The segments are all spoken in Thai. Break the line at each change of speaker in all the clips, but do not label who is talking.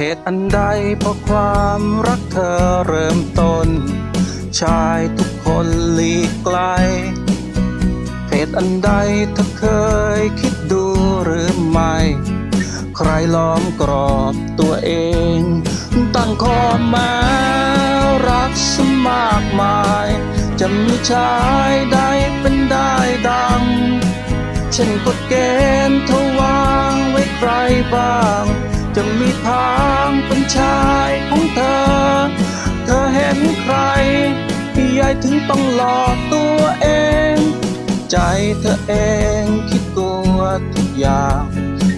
เหตุอันใดเพราะความรักเธอเริ่มต้น ชายทุกคนหลีกไกล เหตุอันใดเธอเคยคิดดูหรือไม่ ใครล้อมกรอบตัวเอง ตั้งข้อแม้รักสมากมาย จะมีชายใดเป็นได้ดัง เช่นกฎเกณฑ์เธอวางไว้ใครบ้าง จะมีทางเป็นชายของเธอ เธอเห็นใครยายถึงต้องหลอกตัวเอง ใจเธอเองคิดกลัวทุกอย่าง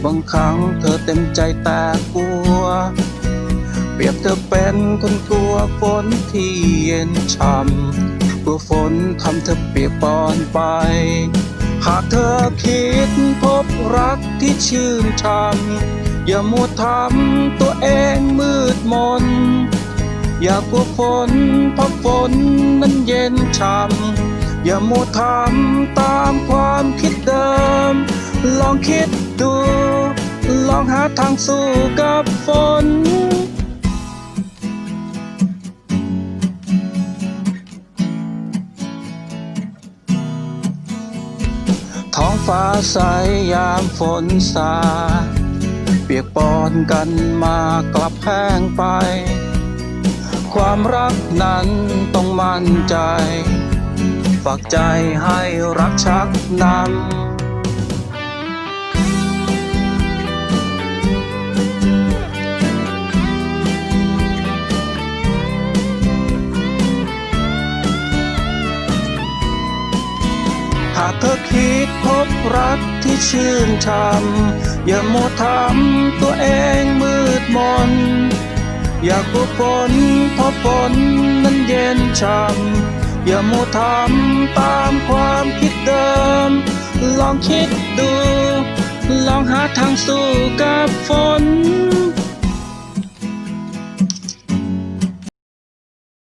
บางครั้งเธอเต็มใจแต่กลัว เปรียบเธอเป็นคนกลัวฝนที่เย็นช่ำกลัวฝนทำเธอเปียกปอนไปหากเธอคิดพบรักที่ชื่นช่ำ อย่ามัวทำตัวเองมืดมน อย่ากลัวฝนเพราะฝนนั้นเย็นช่ำอย่ามัวทำตามความคิดเดิม ลองคิดดู ลองหาทางสู้กับฝนท้องฟ้าใสยามฝนสา ปียกปอนกันมากลับแห้งไป ความรักนั้นต้องมั่นใจ ฝากใจให้รักชักนำากเธอคิดพบรักที่ชื่นช่ำอย่าโมทำตัวเองมืดมน อยากลัวฝนเพราะฝนนั้นเย็นช่ำอย่าโมทำตามความคิดเดิม ลองคิดดู ลองหาทางสู้กับฝน